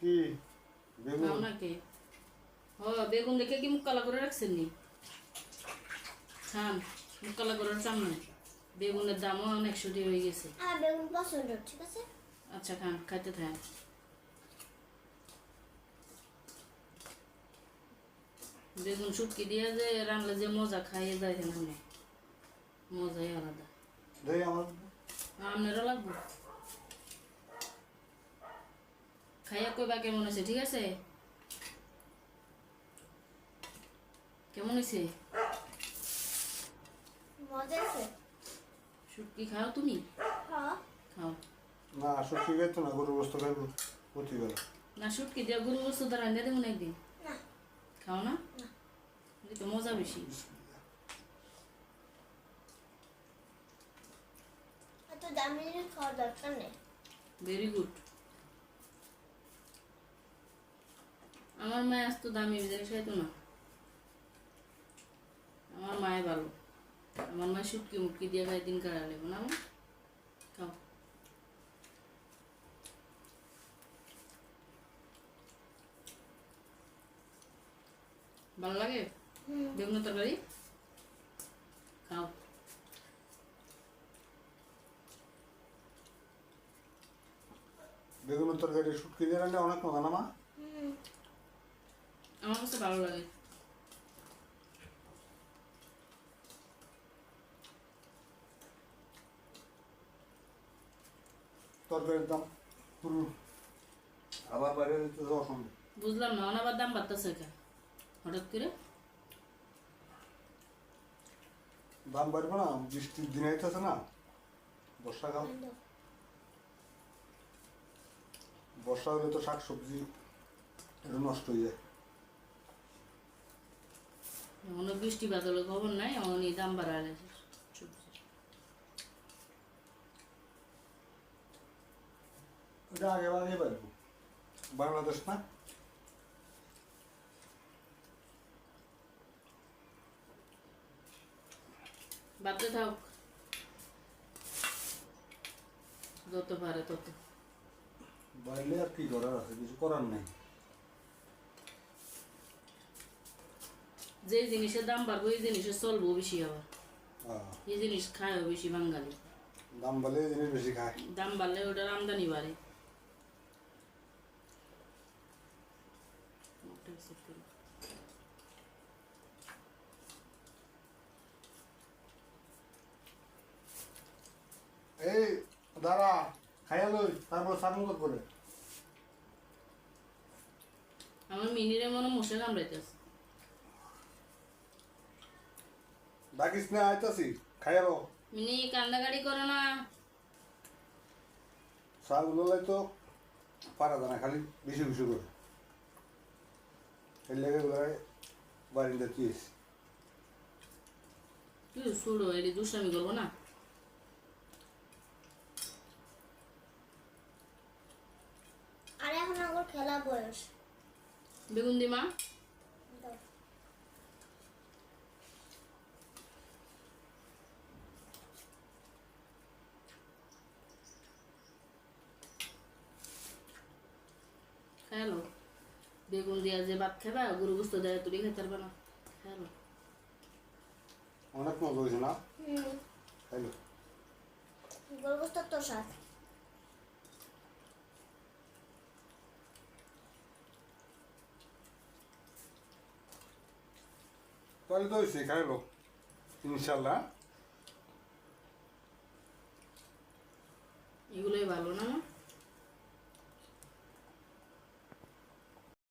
কি? বেগুন। নাকি ও বেগুন দেখে কি মুখ কালা করে রাখছেন নি? খান মুখ কালা করে সামনে বেগুনের দামও অনেক একশোটি হয়ে গেছে। বেগুন পছন্দ ঠিক আছে? আচ্ছা খান খাইতে থাকেন বেগুন শুটকি দিয়ে যে রান্না যে মজা খাইয়ে যায় না মজাই আলাদা। আপনারও লাগবে? খাইয়া কইবা কেমন আছে ঠিক আছে? কেমন হয়েছে শুটকি খাও তুমি? খাও। না সত্যি খাইতো না গরুর বস্তু খাইবো প্রতিবেলা না শুটকি দিয়ে গরু বস্তু দ্বারা রান্না দেবো না একদিন। খাও না? তো মজা বেশি। এত দামি জিনিস দরকার নেই। ভেরি গুড আমার মায় আসতো দামি জিনিস খাইতো না। আমার মায় ভালো। আমার মা শুটকি মুটকি দিয়ে খাই দিন কাটা লেবো না? খাও। ভালো লাগে? হুম। বেগুনের তরকারি? খাও। বেগুনের তরকারি শুটকি দিয়ে রান্না অনেক মজা না মা? আমার কাছে ভালো লাগে তরকারির দাম পুরো আবার বাইরে যেতে বুঝলাম না অনাবার দাম বাড়তেছে কে হঠাৎ করে? দাম বাড়বে না বৃষ্টির দিন আইতেছে না। বর্ষাকাল। বর্ষা হলে তো শাক সবজি একটু নষ্ট হয়ে যায়। এখনও বৃষ্টি বাদলের খবর নাই এমনই দাম ওটা আগে আগে পারব বাংলাদেশ না? থাক। যত পারে তত। বাইরে আর কি করার আছে? কিছু করার নেই। যে জিনিসের দাম বাড়বো এই জিনিসের চলবো বেশি আবার। এই জিনিস খায়ও বেশি বাঙালি। দাম বাড়লে এই জিনিস বেশি খায়। দাম বাড়লে ওটার আমদানি বাড়ে। এই দাঁড়া খাইয়া লই তারপর সামুক করে। আমার মিনিরে মনে মশা কামড়াইতেছে। ডাকিস না আইতাছি মিনি কান্দাকাটি করো না। শাকগুলো তো পারা যায় না খালি বেশি বেশি করে। এই লেগে গুলাই বারিন্দা এটি দুষ্টামি করব না? আর এখন আমার খেলা বয়স। বেগুন দিমা খাইলো বেগুন দিয়া যে ভাত খাবা গরু গুস্ত দেয় তুমি খেতে পারবে না। খাইলো অনেক মজা হয়েছে না? তাহলে তো হয়েছে খাইলো ইনশাল্লাহ। এগুলোই ভালো না মা?